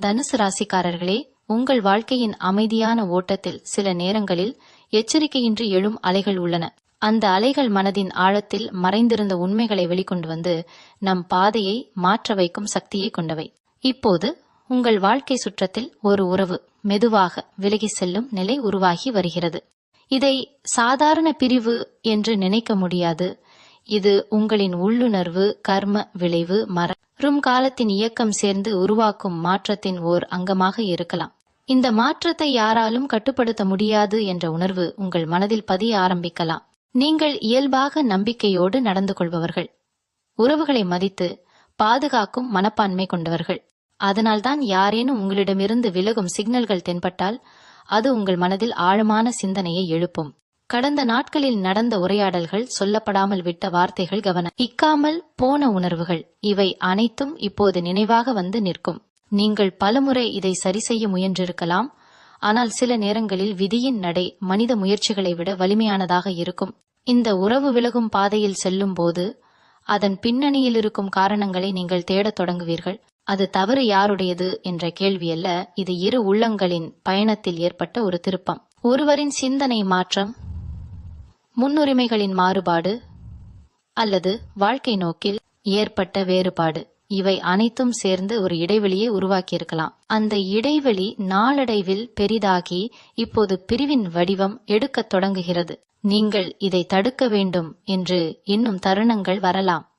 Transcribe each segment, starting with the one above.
தனுசு ராசிக்காரர்களே உங்கள் வாழ்க்கையின் அமைதியான ஓட்டத்தில் சில நேரங்களில் எச்சரிக்கையின்றி எழும் அலைகள் உள்ளன. அந்த அலைகள் மனதின் ஆழத்தில் மறைந்திருந்த உண்மைகளை வெளிக்கொண்டு வந்து நம் பாதையை மாற்ற வைக்கும் சக்தியை கொண்டவை. இப்போது உங்கள் வாழ்க்கை சுற்றத்தில் ஒரு உறவு மெதுவாக விலகி செல்லும் நிலை உருவாகி வருகிறது. இதை சாதாரண பிரிவு என்று நினைக்க முடியாது. இது உங்களின் உள்ளுணர்வு கர்ம விளைவு மரம் காலத்தின் இயக்கம் சேர்ந்து உருவாக்கும் மாற்றத்தின் ஓர் அங்கமாக இருக்கலாம். இந்த மாற்றத்தை யாராலும் கட்டுப்படுத்த முடியாது என்ற உணர்வு உங்கள் மனதில் பதிய ஆரம்பிக்கலாம். நீங்கள் இயல்பாக நம்பிக்கையோடு நடந்து கொள்பவர்கள். உறவுகளை மதித்து பாதுகாக்கும் மனப்பான்மை கொண்டவர்கள். அதனால்தான் யாரேனும் உங்களிடமிருந்து விலகும் சிக்னல்கள் தென்பட்டால் அது உங்கள் மனதில் ஆழமான சிந்தனையை எழுப்பும். கடந்த நாட்களில் நடந்த உரையாடல்கள் சொல்லப்படாமல் விட்ட வார்த்தைகள் கவனம். இக்காமல் போன உணர்வுகள் இவை அனைத்தும் இப்போது நினைவாக வந்து நிற்கும். நீங்கள் பலமுறை இதை சரி செய்ய முயன்றிருக்கலாம். ஆனால் சில நேரங்களில் விதியின் நடை மனித முயற்சிகளை விட வலிமையானதாக இருக்கும். இந்த உறவு விலகும் பாதையில் செல்லும் போது அதன் பின்னணியில் இருக்கும் காரணங்களை நீங்கள் தேடத் தொடங்குவீர்கள். அது தவறு யாருடையது என்ற கேள்வி அல்ல இது இரு உள்ளங்களின் பயணத்தில் ஏற்பட்ட ஒரு திருப்பம். ஒருவரின் சிந்தனை மாற்றம் முன்னுரிமைகளின் மாறுபாடு அல்லது வாழ்க்கை நோக்கில் ஏற்பட்ட வேறுபாடு. இவை அனைத்தும் சேர்ந்து ஒரு இடைவெளியை உருவாக்கியிருக்கலாம். அந்த இடைவெளி நாளடைவில் பெரிதாகி இப்போது பிரிவின் வடிவம் எடுக்கத் தொடங்குகிறது. நீங்கள் இதை தடுக்க வேண்டும் என்று இன்னும் தருணங்கள் வரலாம்.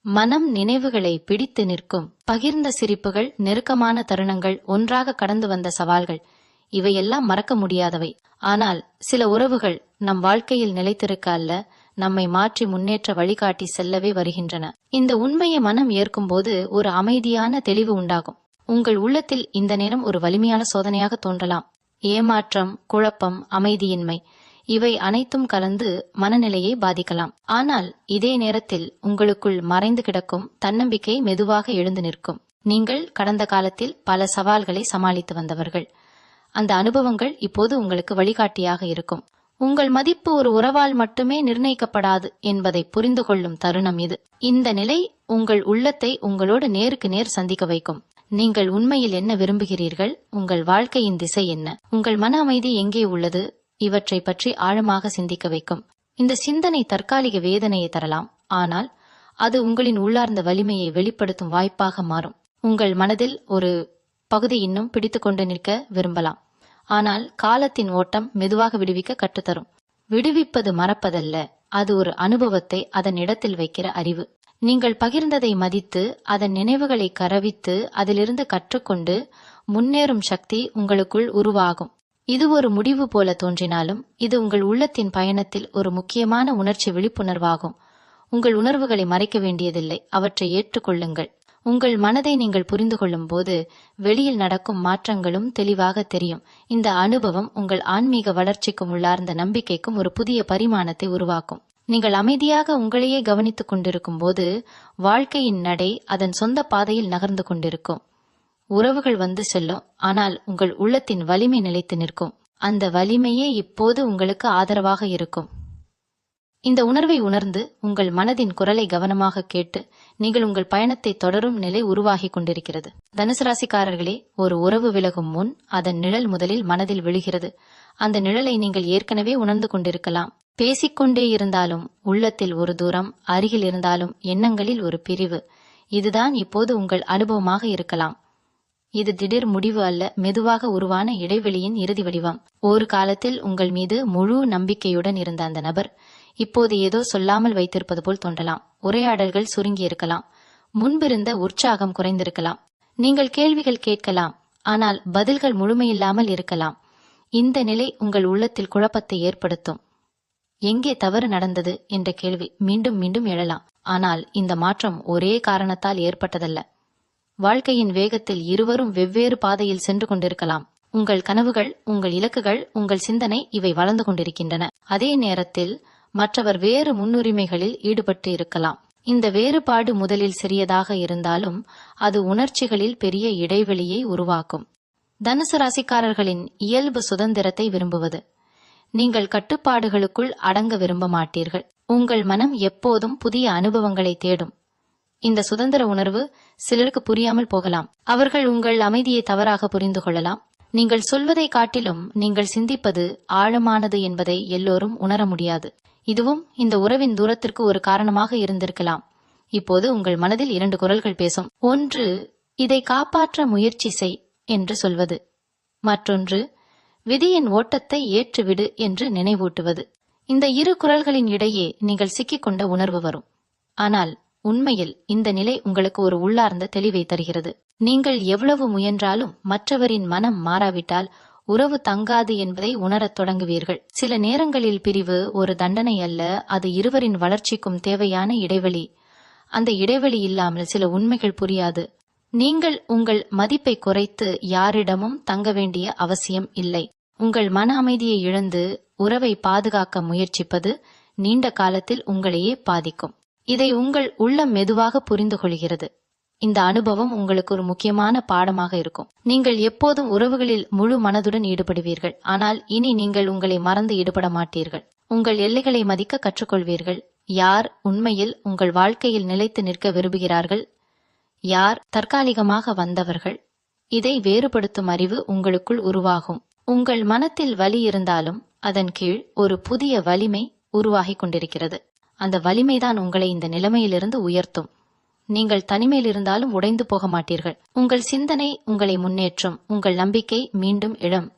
மனம் நினைவுகளை பிடித்து நிற்கும். பகிர்ந்த சிரிப்புகள் நெருக்கமான தருணங்கள் ஒன்றாக கடந்து வந்த சவால்கள். இவையெல்லாம் மறக்க முடியாதவை. ஆனால் சில உறவுகள் நம் வாழ்க்கையில் நிலைத்திருக்க அல்ல நம்மை மாற்றி முன்னேற்ற வழிகாட்டி செல்லவே வருகின்றன. இந்த உண்மையை மனம் ஏற்கும்போது ஒரு அமைதியான தெளிவு உண்டாகும். உங்கள் உள்ளத்தில் இந்த நேரம் ஒரு வலிமையான சோதனையாக தோன்றலாம். ஏமாற்றம் குழப்பம் அமைதியின்மை இவை அனைத்தும் கலந்து மனநிலையை பாதிக்கலாம். ஆனால் இதே நேரத்தில் உங்களுக்குள் மறைந்து கிடக்கும் தன்னம்பிக்கை மெதுவாக எழுந்து நிற்கும். நீங்கள் கடந்த காலத்தில் பல சவால்களை சமாளித்து வந்தவர்கள். அந்த அனுபவங்கள் இப்போது உங்களுக்கு வழிகாட்டியாக இருக்கும். உங்கள் மதிப்பு ஒரு உறவால் மட்டுமே நிர்ணயிக்கப்படாது என்பதை புரிந்து கொள்ளும் தருணம் இது. இந்த நிலை உங்கள் உள்ளத்தை உங்களோடு நேருக்கு நேர் சந்திக்க வைக்கும். நீங்கள் உண்மையில் என்ன விரும்புகிறீர்கள்? உங்கள் வாழ்க்கையின் திசை என்ன? உங்கள் மன அமைதி எங்கே உள்ளது? இவற்றை பற்றி ஆழமாக சிந்திக்க வைக்கும். இந்த சிந்தனை தற்காலிக வேதனையை தரலாம். ஆனால் அது உங்களின் உள்ளார்ந்த வலிமையை வெளிப்படுத்தும் வாய்ப்பாக மாறும். உங்கள் மனதில் ஒரு பகுதி இன்னும் பிடித்துக்கொண்டு நிற்க விரும்பலாம். ஆனால் காலத்தின் ஓட்டம் மெதுவாக விடுவிக்க கற்றுத்தரும். விடுவிப்பது மறப்பதல்ல. அது ஒரு அனுபவத்தை அதன் இடத்தில் வைக்கிற அறிவு. நீங்கள் பகிர்ந்ததை மதித்து அதன் நினைவுகளை கரவித்து அதிலிருந்து கற்றுக்கொண்டு முன்னேறும் சக்தி உங்களுக்குள் உருவாகும். இது ஒரு முடிவு போல தோன்றினாலும் இது உங்கள் உள்ளத்தின் பயணத்தில் ஒரு முக்கியமான உணர்ச்சி விழிப்புணர்வாகும். உங்கள் உணர்வுகளை மறைக்க வேண்டியதில்லை. அவற்றை ஏற்றுக்கொள்ளுங்கள். உங்கள் மனதை நீங்கள் புரிந்து கொள்ளும் போது வெளியில் நடக்கும் மாற்றங்களும் தெளிவாக தெரியும். இந்த அனுபவம் உங்கள் ஆன்மீக வளர்ச்சிக்கும் உள்ளார்ந்த நம்பிக்கைக்கும் ஒரு புதிய பரிமாணத்தை உருவாக்கும். நீங்கள் அமைதியாக உங்களையே கவனித்துக் கொண்டிருக்கும் போது வாழ்க்கையின் நடை அதன் சொந்த பாதையில் நகர்ந்து கொண்டிருக்கும். உறவுகள் வந்து செல்லும் ஆனால் உங்கள் உள்ளத்தின் வலிமை நிலைத்து நிற்கும். அந்த வலிமையே இப்போது உங்களுக்கு ஆதரவாக இருக்கும். இந்த உணர்வை உணர்ந்து உங்கள் மனதின் குரலை கவனமாக கேட்டு நீங்கள் உங்கள் பயணத்தை தொடரும் நிலை உருவாகி கொண்டிருக்கிறது. தனுசு ராசிக்காரர்களே ஒரு உறவு விலகும் முன் அதன் நிழல் முதலில் மனதில் விழுகிறது. அந்த நிழலை நீங்கள் ஏற்கனவே உணர்ந்து கொண்டிருக்கலாம். பேசிக்கொண்டே இருந்தாலும் உள்ளத்தில் ஒரு தூரம் அருகில் இருந்தாலும் எண்ணங்களில் ஒரு பிரிவு. இதுதான் இப்போது உங்கள் அனுபவமாக இருக்கலாம். இது திடீர் முடிவு அல்ல மெதுவாக உருவான இடைவெளியின் இறுதி வடிவம். ஒரு காலத்தில் உங்கள் மீது முழு நம்பிக்கையுடன் இருந்த அந்த நபர் இப்போது ஏதோ சொல்லாமல் வைத்திருப்பது போல் தோன்றலாம். உரையாடல்கள் சுருங்கி இருக்கலாம். முன்பிருந்த உற்சாகம் குறைந்திருக்கலாம். நீங்கள் கேள்விகள் கேட்கலாம். ஆனால் பதில்கள் முழுமையில்லாமல் இருக்கலாம். இந்த நிலை உங்கள் உள்ளத்தில் குழப்பத்தை ஏற்படுத்தும். எங்கே தவறு நடந்தது என்ற கேள்வி மீண்டும் மீண்டும் எழலாம். ஆனால் இந்த மாற்றம் ஒரே காரணத்தால் ஏற்பட்டதல்ல. வாழ்க்கையின் வேகத்தில் இருவரும் வெவ்வேறு பாதையில் சென்று கொண்டிருக்கலாம். உங்கள் கனவுகள் உங்கள் இலக்குகள் உங்கள் சிந்தனை இவை வளர்ந்து கொண்டிருக்கின்றன. அதே நேரத்தில் மற்றவர் வேறு முன்னுரிமைகளில் ஈடுபட்டு இருக்கலாம் இந்த வேறுபாடு முதலில் சிறியதாக இருந்தாலும் அது உணர்ச்சிகளில் பெரிய இடைவெளியை உருவாக்கும். தனுசு ராசிக்காரர்களின் இயல்பு சுதந்திரத்தை விரும்புவது. நீங்கள் கட்டுப்பாடுகளுக்குள் அடங்க விரும்ப மாட்டீர்கள். உங்கள் மனம் எப்போதும் புதிய அனுபவங்களை தேடும். இந்த சுதந்திர உணர்வு சிலருக்கு புரியாமல் போகலாம். அவர்கள் உங்கள் அமைதியை தவறாக புரிந்து கொள்ளலாம். நீங்கள் சொல்வதை காட்டிலும் நீங்கள் சிந்திப்பது ஆழமானது என்பதை எல்லோரும் உணர முடியாது. இதுவும் இந்த உறவின் தூரத்திற்கு ஒரு காரணமாக இருந்திருக்கலாம். இப்போது உங்கள் மனதில் இரண்டு குரல்கள் பேசும். ஒன்று இதை காப்பாற்ற முயற்சி செய் என்று சொல்வது. மற்றொன்று விதியின் ஓட்டத்தை ஏற்றுவிடு என்று நினைவூட்டுவது. இந்த இரு குரல்களின் இடையே நீங்கள் சிக்கிக்கொண்ட உணர்வு வரும். ஆனால் உண்மையில் இந்த நிலை உங்களுக்கு ஒரு உள்ளார்ந்த தெளிவை தருகிறது. நீங்கள் எவ்வளவு முயன்றாலும் மற்றவரின் மனம் மாறாவிட்டால் உறவு தங்காது என்பதை உணரத் தொடங்குவீர்கள். சில நேரங்களில் பிரிவு ஒரு தண்டனை அல்ல அது இருவரின் வளர்ச்சிக்கும் தேவையான இடைவெளி. அந்த இடைவெளி இல்லாமல் சில உண்மைகள் புரியாது. நீங்கள் உங்கள் மதிப்பை குறைத்து யாரிடமும் தங்க வேண்டிய அவசியம் இல்லை. உங்கள் மன அமைதியை இழந்து உறவை பாதுகாக்க முயற்சிப்பது நீண்ட காலத்தில் உங்களையே பாதிக்கும். இதை உங்கள் உள்ளம் மெதுவாக புரிந்து கொள்கிறது. இந்த அனுபவம் உங்களுக்கு ஒரு முக்கியமான பாடமாக இருக்கும். நீங்கள் எப்போதும் உறவுகளில் முழு மனதுடன் ஈடுபடுவீர்கள். ஆனால் இனி நீங்கள் உங்களை மறந்து ஈடுபட மாட்டீர்கள். உங்கள் எல்லைகளை மதிக்க கற்றுக்கொள்வீர்கள். யார் உண்மையில் உங்கள் வாழ்க்கையில் நிலைத்து நிற்க விரும்புகிறார்கள்? யார் தற்காலிகமாக வந்தவர்கள்? இதை வேறுபடுத்தும் அறிவு உங்களுக்குள் உருவாகும். உங்கள் மனத்தில் வலி இருந்தாலும் அதன் கீழ் ஒரு புதிய வலிமை உருவாகிக் கொண்டிருக்கிறது. அந்த வலிமைதான் உங்களை இந்த நிலைமையிலிருந்து உயர்த்தும். நீங்கள் தனிமையில் இருந்தாலும் உடைந்து போக மாட்டீர்கள். உங்கள் சிந்தனை உங்களை முன்னேற்றும். உங்கள் நம்பிக்கை மீண்டும் இடம்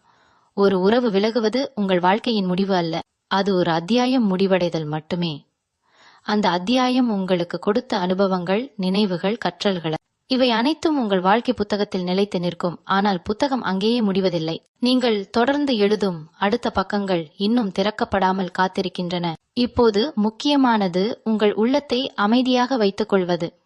ஒரு உறவு விலகுவது உங்கள் வாழ்க்கையின் முடிவு அல்ல. அது ஒரு அத்தியாயம் முடிவடைதல் மட்டுமே. அந்த அத்தியாயம் உங்களுக்கு கொடுத்த அனுபவங்கள் நினைவுகள் கற்றல்கள். இவை அனைத்தும் உங்கள் வாழ்க்கை புத்தகத்தில் நிலைத்து நிற்கும். ஆனால் புத்தகம் அங்கேயே முடிவதில்லை. நீங்கள் தொடர்ந்து எழுதும் அடுத்த பக்கங்கள் இன்னும் திறக்கப்படாமல் காத்திருக்கின்றன. இப்போது முக்கியமானது உங்கள் உள்ளத்தை அமைதியாக வைத்துக் கொள்வது.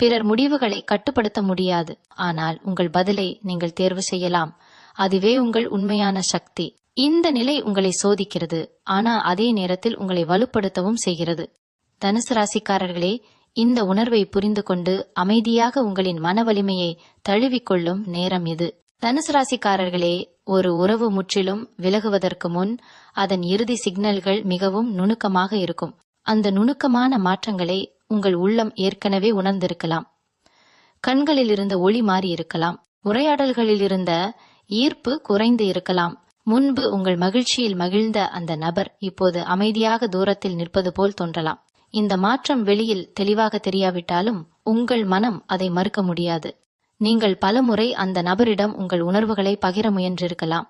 பிறர் முடிவுகளை கட்டுப்படுத்த முடியாது. ஆனால் உங்கள் பதிலை நீங்கள் தேர்வு செய்யலாம். அதுவே உங்கள் உண்மையான சக்தி. இந்த நிலை உங்களை சோதிக்கிறது. ஆனால் அதே நேரத்தில் உங்களை வலுப்படுத்தவும் செய்கிறது. தனுசு ராசிக்காரர்களே இந்த உணர்வை புரிந்து கொண்டு அமைதியாக உங்களின் மன வலிமையை தழுவிக்கொள்ளும் நேரம் இது. தனுசு ராசிக்காரர்களே ஒரு உறவு முற்றிலும் விலகுவதற்கு முன் அதன் இறுதி சிக்னல்கள் மிகவும் நுணுக்கமாக இருக்கும். அந்த நுணுக்கமான மாற்றங்களை உங்கள் உள்ளம் ஏற்கனவே உணர்ந்திருக்கலாம். கண்களில் இருந்த ஒளி மாறி இருக்கலாம். உரையாடல்களில் இருந்த ஈர்ப்பு குறைந்து இருக்கலாம். முன்பு உங்கள் மகிழ்ச்சியில் மகிழ்ந்த அந்த நபர் இப்போது அமைதியாக தூரத்தில் நிற்பது போல் தோன்றலாம். இந்த மாற்றம் வெளியில் தெளிவாக தெரியாவிட்டாலும் உங்கள் மனம் அதை மறுக்க முடியாது. நீங்கள் பலமுறை அந்த நபரிடம் உங்கள் உணர்வுகளை பகிர முயன்றிருக்கலாம்.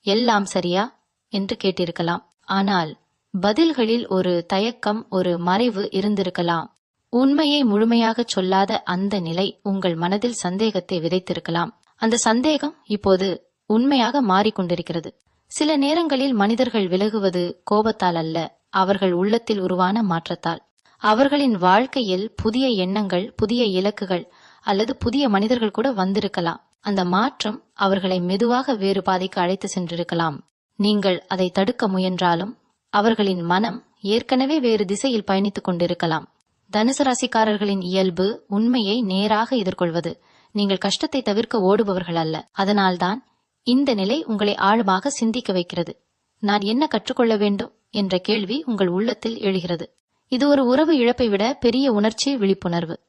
எல்லாம் சரியா? என்று கேட்டிருக்கலாம். ஆனால் பதில்களில் ஒரு தயக்கம் ஒரு மறைவு இருந்திருக்கலாம். உண்மையை முழுமையாகச் சொல்லாத அந்த நிலை உங்கள் மனதில் சந்தேகத்தை விதைத்திருக்கலாம். அந்த சந்தேகம் இப்போது உண்மையாக மாறிக்கொண்டிருக்கிறது. சில நேரங்களில் மனிதர்கள் விலகுவது கோபத்தால் அல்ல அவர்கள் உள்ளத்தில் உருவான மாற்றத்தால். அவர்களின் வாழ்க்கையில் புதிய எண்ணங்கள் புதிய இலக்குகள் அல்லது புதிய மனிதர்கள் கூட வந்திருக்கலாம். அந்த மாற்றம் அவர்களை மெதுவாக வேறு பாதைக்கு அழைத்து சென்றிருக்கலாம். நீங்கள் அதை தடுக்க முயன்றாலும் அவர்களின் மனம் ஏற்கனவே வேறு திசையில் பயணித்துக் கொண்டிருக்கலாம். தனுசு ராசிக்காரர்களின் இயல்பு உண்மையை நேராக எதிர்கொள்வது. நீங்கள் கஷ்டத்தை தவிர்க்க ஓடுபவர்கள் அல்ல. அதனால்தான் இந்த நிலை உங்களை ஆழமாக சிந்திக்க வைக்கிறது. நான் என்ன கற்றுக்கொள்ள வேண்டும் என்ற கேள்வி உங்கள் உள்ளத்தில் எழுகிறது. இது ஒரு உறவு இழப்பை விட பெரிய உணர்ச்சி விழிப்புணர்வு.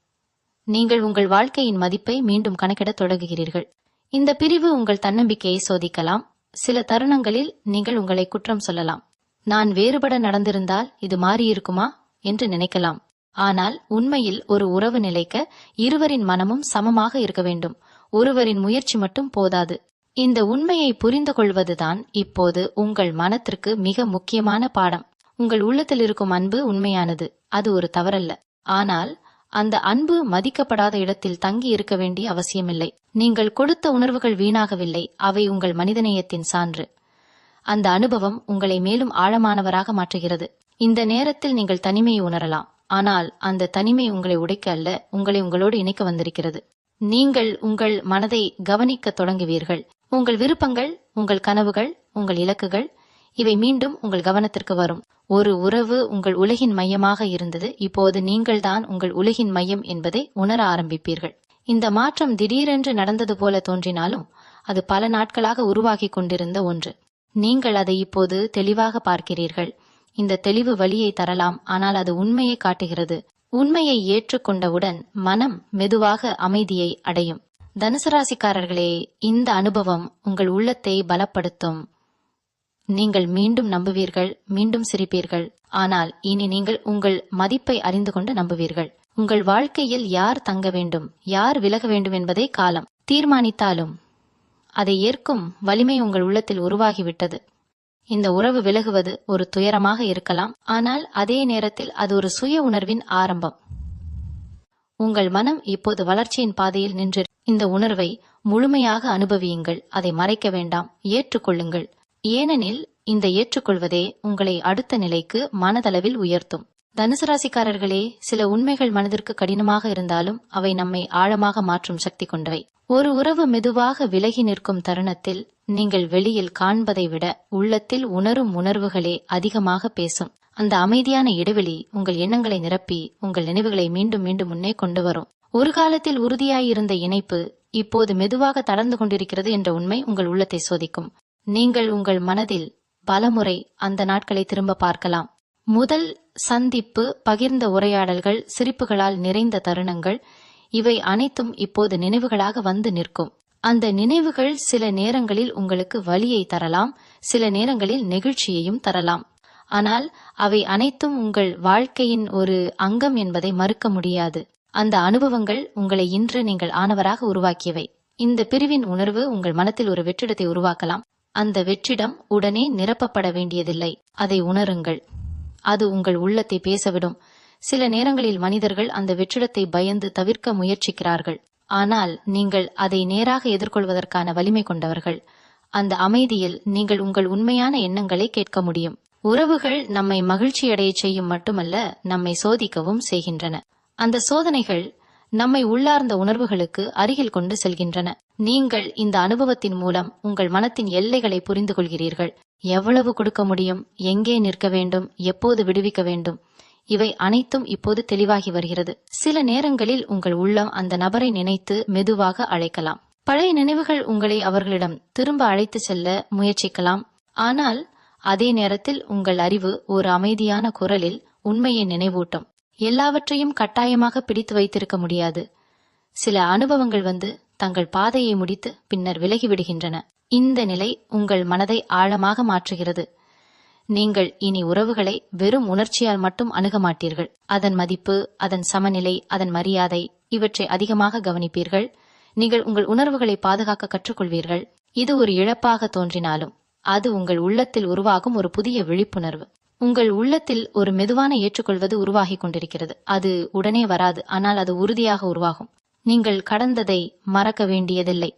நீங்கள் உங்கள் வாழ்க்கையின் மதிப்பை மீண்டும் கணக்கிடத் தொடங்குகிறீர்கள். இந்த பிரிவு உங்கள் தன்னம்பிக்கையை சோதிக்கலாம். சில தருணங்களில் நீங்கள் உங்களை குற்றம் சொல்லலாம். நான் வேறுபட நடந்திருந்தால் இது மாறியிருக்குமா? என்று நினைக்கலாம். ஆனால் உண்மையில் ஒரு உறவு நிலைக்க இருவரின் மனமும் சமமாக இருக்க வேண்டும். ஒருவரின் முயற்சி மட்டும் போதாது. இந்த உண்மையை புரிந்து கொள்வதுதான் இப்போது உங்கள் மனத்திற்கு மிக முக்கியமான பாடம். உங்கள் உள்ளத்தில் இருக்கும் அன்பு உண்மையானது. அது ஒரு தவறல்ல. ஆனால் அந்த அன்பு மதிக்கப்படாத இடத்தில் தங்கி இருக்க வேண்டிய அவசியமில்லை. நீங்கள் கொடுத்த உணர்வுகள் வீணாகவில்லை. அவை உங்கள் மனிதநேயத்தின் சான்று. அந்த அனுபவம் உங்களை மேலும் ஆழமானவராக மாற்றுகிறது. இந்த நேரத்தில் நீங்கள் தனிமையை உணரலாம். ஆனால் அந்த தனிமை உங்களை உடைக்க அல்ல உங்களை உங்களோடு இணைக்க வந்திருக்கிறது. நீங்கள் உங்கள் மனதை கவனிக்க தொடங்குவீர்கள். உங்கள் விருப்பங்கள் உங்கள் கனவுகள் உங்கள் இலக்குகள் இவை மீண்டும் உங்கள் கவனத்திற்கு வரும். ஒரு உறவு உங்கள் உலகின் மையமாக இருந்தது. இப்போது நீங்கள்தான் உங்கள் உலகின் மையம் என்பதை உணர ஆரம்பிப்பீர்கள். இந்த மாற்றம் திடீரென்று நடந்தது போல தோன்றினாலும் அது பல நாட்களாக உருவாகி கொண்டிருந்த ஒன்று. நீங்கள் அதை இப்போது தெளிவாக பார்க்கிறீர்கள். இந்த தெளிவு வழியை தரலாம் ஆனால் அது உண்மையை காட்டுகிறது. உண்மையை ஏற்றுக்கொண்டவுடன் மனம் மெதுவாக அமைதியை அடையும். தனுசு ராசிக்காரர்களே இந்த அனுபவம் உங்கள் உள்ளத்தை பலப்படுத்தும். நீங்கள் மீண்டும் நம்புவீர்கள் மீண்டும் சிரிப்பீர்கள். ஆனால் இனி நீங்கள் உங்கள் மதிப்பை அறிந்து கொண்டு நம்புவீர்கள். உங்கள் வாழ்க்கையில் யார் தங்க வேண்டும் யார் விலக வேண்டும் என்பதை காலம். தீர்மானித்தாலும் அதை ஏற்கும் வலிமை உங்கள் உள்ளத்தில் உருவாகிவிட்டது. இந்த உறவு விலகுவது ஒரு துயரமாக இருக்கலாம் ஆனால் அதே நேரத்தில் அது ஒரு சுய உணர்வின் ஆரம்பம். உங்கள் மனம் இப்போது வளர்ச்சியின் பாதையில் நின்று இந்த உணர்வை முழுமையாக அனுபவியுங்கள் அதை மறைக்க வேண்டாம் ஏற்றுக்கொள்ளுங்கள். ஏனெனில் இந்த ஏற்றுக்கொள்வதே உங்களை அடுத்த நிலைக்கு மனதளவில் உயர்த்தும். தனுசு ராசிக்காரர்களே சில உண்மைகள் மனதிற்கு கடினமாக இருந்தாலும் அவை நம்மை ஆழமாக மாற்றும் சக்தி கொண்டவை. ஒரு உறவு மெதுவாக விலகி நிற்கும் தருணத்தில் நீங்கள் வெளியில் காண்பதை விட உள்ளத்தில் உணரும் உணர்வுகளே அதிகமாக பேசும். அந்த அமைதியான இடைவெளி உங்கள் எண்ணங்களை நிரப்பி உங்கள் நினைவுகளை மீண்டும் மீண்டும் முன்னே கொண்டு வரும். ஒரு காலத்தில் உறுதியாயிருந்த இணைப்பு இப்போது மெதுவாக தளர்ந்து கொண்டிருக்கிறது என்ற உண்மை உங்கள் உள்ளத்தை சோதிக்கும். நீங்கள் உங்கள் மனதில் பலமுறை அந்த நாட்களை திரும்ப பார்க்கலாம். முதல் சந்திப்பு பகிர்ந்த உரையாடல்கள் சிரிப்புகளால் நிறைந்த தருணங்கள் இவை அனைத்தும் இப்போது நினைவுகளாக வந்து நிற்கும். அந்த நினைவுகள் சில நேரங்களில் உங்களுக்கு வலியை தரலாம் சில நேரங்களில் நெகிழ்ச்சியையும் தரலாம். ஆனால் அவை அனைத்தும் உங்கள் வாழ்க்கையின் ஒரு அங்கம் என்பதை மறுக்க முடியாது. அந்த அனுபவங்கள் உங்களை இன்று நீங்கள் ஆனவராக உருவாக்கியவை. இந்த பிரிவின் உணர்வு உங்கள் மனத்தில் ஒரு வெற்றிடத்தை உருவாக்கலாம். அந்த வெற்றிடம் உடனே நிரப்பப்பட வேண்டியதில்லை. அதை உணருங்கள். அது உங்கள் உள்ளத்தை பேசவிடும். சில நேரங்களில் மனிதர்கள் அந்த வெற்றிடத்தை பயந்து தவிர்க்க முயற்சிக்கிறார்கள். ஆனால் நீங்கள் அதை நேராக எதிர்கொள்வதற்கான வலிமை கொண்டவர்கள். அந்த அமைதியில் நீங்கள் உங்கள் உண்மையான எண்ணங்களை கேட்க முடியும். உறவுகள் நம்மை மகிழ்ச்சியடைய செய்யும் மட்டுமல்ல நம்மை சோதிக்கவும் செய்கின்றன. அந்த சோதனைகள் நம்மை உள்ளார்ந்த உணர்வுகளுக்கு அருகில் கொண்டு செல்கின்றன. நீங்கள் இந்த அனுபவத்தின் மூலம் உங்கள் மனத்தின் எல்லைகளை புரிந்து கொள்கிறீர்கள் எவ்வளவு கொடுக்க முடியும் எங்கே நிற்க வேண்டும் எப்போது விடுவிக்க வேண்டும் இவை அனைத்தும் இப்போது தெளிவாகி வருகிறது. சில நேரங்களில் உங்கள் உள்ளம் அந்த நபரை நினைத்து மெதுவாக அழைக்கலாம். பழைய நினைவுகள் உங்களை அவர்களிடம் திரும்ப அழைத்து செல்ல முயற்சிக்கலாம். ஆனால் அதே நேரத்தில் உங்கள் அறிவு ஒரு அமைதியான குரலில் உண்மையை நினைவூட்டும். எல்லாவற்றையும் கட்டாயமாக பிடித்து வைத்திருக்க முடியாது. சில அனுபவங்கள் வந்து தங்கள் பாதையை முடித்து பின்னர் விலகிவிடுகின்றன இந்த நிலை உங்கள் மனதை ஆழமாக மாற்றுகிறது. நீங்கள் இனி உறவுகளை வெறும் உணர்ச்சியால் மட்டும் அணுக மாட்டீர்கள். அதன் மதிப்பு அதன் சமநிலை அதன் மரியாதை இவற்றை அதிகமாக கவனிப்பீர்கள். நீங்கள் உங்கள் உணர்வுகளை பாதுகாக்க கற்றுக்கொள்வீர்கள். இது ஒரு இழப்பாக தோன்றினாலும் அது உங்கள் உள்ளத்தில் உருவாகும் ஒரு புதிய விழிப்புணர்வு. உங்கள் உள்ளத்தில் ஒரு மெதுவான ஏற்றுக்கொள்வது உருவாகி கொண்டிருக்கிறது. அது உடனே வராது ஆனால் அது உறுதியாக உருவாகும். நீங்கள் கடந்ததை மறக்க வேண்டியதில்லை.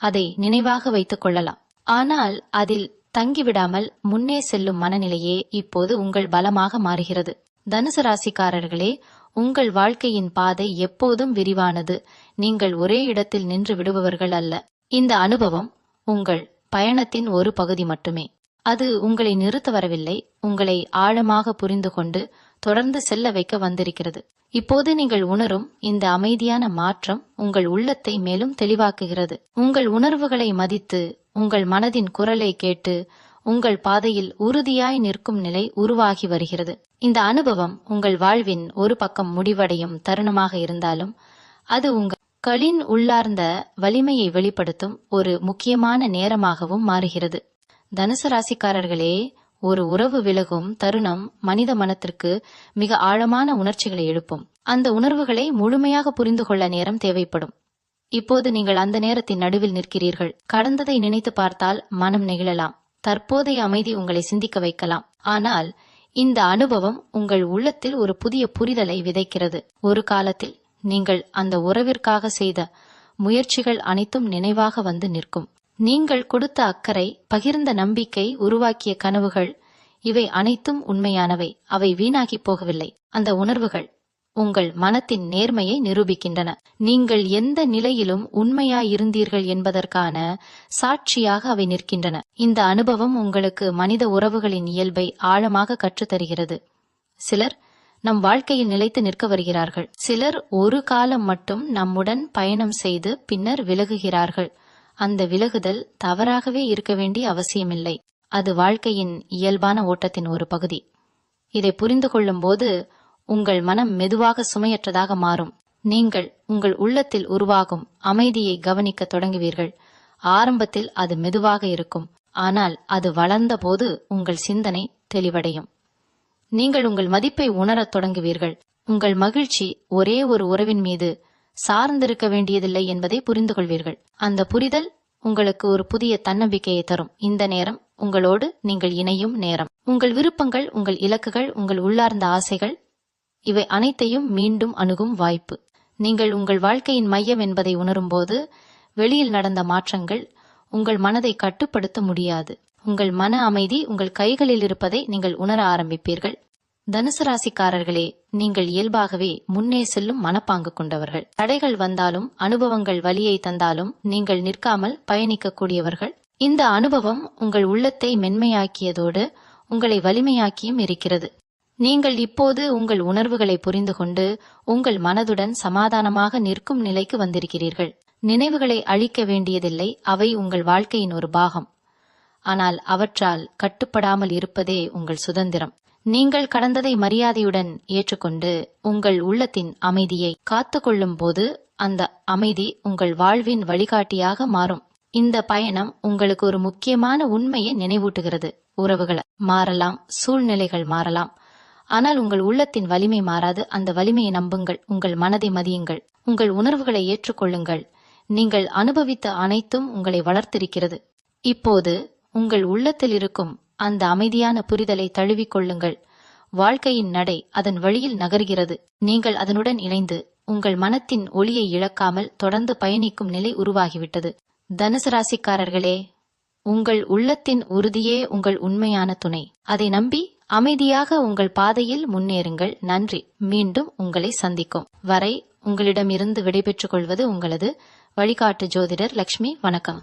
அதை நினைவாக வைத்துக் கொள்ளலாம். ஆனால் அதில் தங்கிவிடாமல் முன்னே செல்லும் மனநிலையே இப்போது உங்கள் பலமாக மாறுகிறது. தனுசு ராசிக்காரர்களே உங்கள் வாழ்க்கையின் பாதை எப்போதும் விரிவானது. நீங்கள் ஒரே இடத்தில் நின்று விடுபவர்கள் அல்ல. இந்த அனுபவம் உங்கள் பயணத்தின் ஒரு பகுதி மட்டுமே. அது உங்களை நிறுத்த வரவில்லை. உங்களை ஆழமாக புரிந்து கொண்டு தொடர்ந்து செல்ல வைக்க வந்திருக்கிறது. இப்போது நீங்கள் உணரும் இந்த அமைதியான மாற்றம் உங்கள் உள்ளத்தை மேலும் தெளிவாக்குகிறது. உங்கள் உணர்வுகளை மதித்து உங்கள் மனதின் குரலை கேட்டு உங்கள் பாதையில் உறுதியாய் நிற்கும் நிலை உருவாகி வருகிறது. இந்த அனுபவம் உங்கள் வாழ்வின் ஒரு பக்கம் முடிவடையும் தருணமாக இருந்தாலும் அது உங்கள் களின் உள்ளார்ந்த வலிமையை வெளிப்படுத்தும் ஒரு முக்கியமான நேரமாகவும் மாறுகிறது. தனுசு ராசிக்காரர்களே ஒரு உறவு விலகும் தருணம் மனித மனத்திற்கு மிக ஆழமான உணர்ச்சிகளை எழுப்பும். அந்த உணர்வுகளை முழுமையாக புரிந்து கொள்ள நேரம் தேவைப்படும். இப்போது நீங்கள் அந்த நேரத்தின் நடுவில் நிற்கிறீர்கள். கடந்ததை நினைத்து பார்த்தால் மனம் நெகிழலாம். தற்போதைய அமைதி உங்களை சிந்திக்க வைக்கலாம். ஆனால் இந்த அனுபவம் உங்கள் உள்ளத்தில் ஒரு புதிய புரிதலை விதைக்கிறது. ஒரு காலத்தில் நீங்கள் அந்த உறவிற்காக செய்த முயற்சிகள் அனைத்தும் நினைவாக வந்து நிற்கும். நீங்கள் கொடுத்த அக்கறை பகிர்ந்த நம்பிக்கை உருவாக்கிய கனவுகள். இவை அனைத்தும் உண்மையானவை. அவை வீணாகி போகவில்லை. அந்த உணர்வுகள் உங்கள் மனத்தின் நேர்மையை நிரூபிக்கின்றன. நீங்கள் எந்த நிலையிலும் உண்மையாயிருந்தீர்கள் என்பதற்கான சாட்சியாக அவை நிற்கின்றன. இந்த அனுபவம் உங்களுக்கு மனித உறவுகளின் இயல்பை ஆழமாக கற்றுத்தருகிறது. சிலர் நம் வாழ்க்கையில் நிலைத்து நிற்க வருகிறார்கள். சிலர் ஒரு காலம் மட்டும் நம்முடன் பயணம் செய்து பின்னர் விலகுகிறார்கள். அந்த விலகுதல் தவறாகவே இருக்க வேண்டிய அவசியமில்லை. அது வாழ்க்கையின் இயல்பான ஓட்டத்தின் ஒரு பகுதி. இதை புரிந்து கொள்ளும்போது உங்கள் மனம் மெதுவாக சுமையற்றதாக மாறும். நீங்கள் உங்கள் உள்ளத்தில் உருவாகும் அமைதியை கவனிக்க தொடங்குவீர்கள். ஆரம்பத்தில் அது மெதுவாக இருக்கும். ஆனால் அது வளர்ந்த போது உங்கள் சிந்தனை தெளிவடையும். நீங்கள் உங்கள் மதிப்பை உணரத் தொடங்குவீர்கள். உங்கள் மகிழ்ச்சி ஒரே ஒரு உறவின் மீது சார்ந்திருக்க வேண்டியதில்லை என்பதை புரிந்து கொள்வீர்கள் அந்த புரிதல் உங்களுக்கு ஒரு புதிய தன்னம்பிக்கையை தரும். இந்த நேரம் உங்களோடு நீங்கள் இணையும் நேரம். உங்கள் விருப்பங்கள் உங்கள் இலக்குகள் உங்கள் உள்ளார்ந்த ஆசைகள் இவை அனைத்தையும் மீண்டும் அணுகும் வாய்ப்பு. நீங்கள் உங்கள் வாழ்க்கையின் மையம் என்பதை உணரும்போது வெளியில் நடந்த மாற்றங்கள் உங்கள் மனதை கட்டுப்படுத்த முடியாது. உங்கள் மன அமைதி உங்கள் கைகளில் இருப்பதை நீங்கள் உணர ஆரம்பிப்பீர்கள். தனுசு ராசிக்காரர்களே நீங்கள் இயல்பாகவே முன்னே செல்லும் மனப்பாங்கு கொண்டவர்கள். தடைகள் வந்தாலும் அனுபவங்கள் வழியை தந்தாலும் நீங்கள் நிற்காமல் பயணிக்கக்கூடியவர்கள். இந்த அனுபவம் உங்கள் உள்ளத்தை மென்மையாக்கியதோடு உங்களை வலிமையாக்கியும் இருக்கிறது. நீங்கள் இப்போது உங்கள் உணர்வுகளை புரிந்து கொண்டு உங்கள் மனதுடன் சமாதானமாக நிற்கும் நிலைக்கு வந்திருக்கிறீர்கள். நினைவுகளை அழிக்க வேண்டியதில்லை அவை உங்கள் வாழ்க்கையின் ஒரு பாகம். ஆனால் அவற்றால் கட்டுப்படாமல் இருப்பதே உங்கள் சுதந்திரம். நீங்கள் கடந்ததை மரியாதையுடன் ஏற்றுக்கொண்டு உங்கள் உள்ளத்தின் அமைதியை காத்துக்கொள்ளும் போது அந்த அமைதி உங்கள் வாழ்வின் வழிகாட்டியாக மாறும். இந்த பயணம் உங்களுக்கு ஒரு முக்கியமான உண்மையை நினைவூட்டுகிறது. உறவுகளை மாறலாம் சூழ்நிலைகள் மாறலாம். ஆனால் உங்கள் உள்ளத்தின் வலிமை மாறாது. அந்த வலிமையை நம்புங்கள். உங்கள் மனதை மதியுங்கள். உங்கள் உணர்வுகளை ஏற்றுக்கொள்ளுங்கள். நீங்கள் அனுபவித்த அனைத்தும் உங்களை வளர்த்திருக்கிறது. இப்போது உங்கள் உள்ளத்தில் இருக்கும் அந்த அமைதியான புரிதலை தழுவிக் கொள்ளுங்கள். வாழ்க்கையின் நடை அதன் வழியில் நகர்கிறது. நீங்கள் அதனுடன் இணைந்து உங்கள் மனத்தின் ஒளியை இழக்காமல் தொடர்ந்து பயணிக்கும் நிலை உருவாகிவிட்டது. தனுசு ராசிக்காரர்களே உங்கள் உள்ளத்தின் உறுதியே உங்கள் உண்மையான துணை. அதை நம்பி அமைதியாக உங்கள் பாதையில் முன்னேறுங்கள். நன்றி. மீண்டும் உங்களை சந்திக்கும். வரை உங்களிடமிருந்து விடைபெற்றுக் கொள்வது உங்களது வழிகாட்டு ஜோதிடர் லக்ஷ்மி. வணக்கம்.